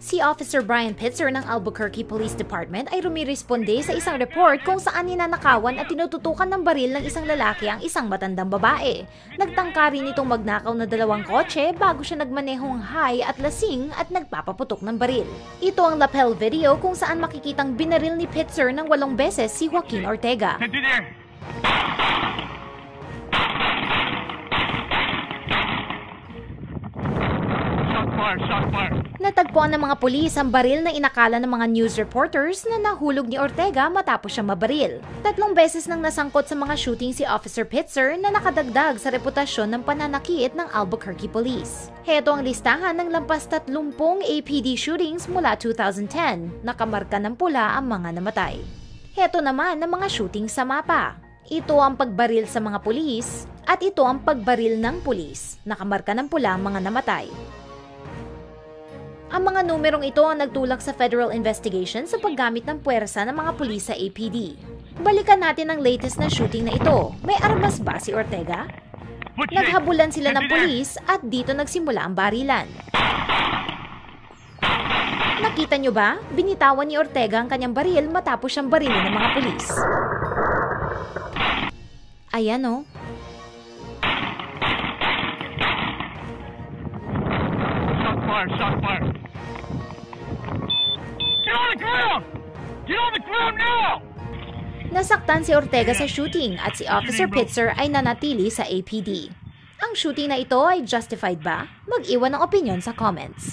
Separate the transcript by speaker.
Speaker 1: Si Officer Brian Pitzer ng Albuquerque Police Department ay rumiresponde sa isang report kung saan ninanakawan at tinututukan ng baril ng isang lalaki ang isang matandang babae. Nagtangka rin itong magnakaw na dalawang kotse bago siya nagmanehong high at lasing at nagpapaputok ng baril. Ito ang lapel video kung saan makikitang binaril ni Pitzer ng walong beses si Joaquin Ortega.
Speaker 2: Fire, shot fire.
Speaker 1: Natagpuan ng mga pulis ang baril na inakala ng mga news reporters na nahulog ni Ortega matapos siya mabaril. Tatlong beses nang nasangkot sa mga shooting si Officer Pitzer na nakadagdag sa reputasyon ng pananakit ng Albuquerque Police. Heto ang listahan ng lampas 30 APD shootings mula 2010. Nakamarka ng pula ang mga namatay. Heto naman ang mga shooting sa mapa. Ito ang pagbaril sa mga pulis at ito ang pagbaril ng pulis. Nakamarka ng pula ang mga namatay. Ang mga numerong ito ang nagtulak sa federal investigation sa paggamit ng puwersa ng mga pulis sa APD. Balikan natin ang latest na shooting na ito. May armas ba si Ortega? Naghabulan sila ng pulis at dito nagsimula ang barilan. Nakita nyo ba? Binitawan ni Ortega ang kanyang baril matapos siyang barilin ng mga pulis. Ayan oh.
Speaker 2: Fire, shot fire. Get on the ground! Get on the ground now!
Speaker 1: Nasaktan si Ortega sa shooting at si Officer Pitzer ay nanatili sa APD. Ang shooting na ito ay justified ba? Mag-iwan ng opinion sa comments.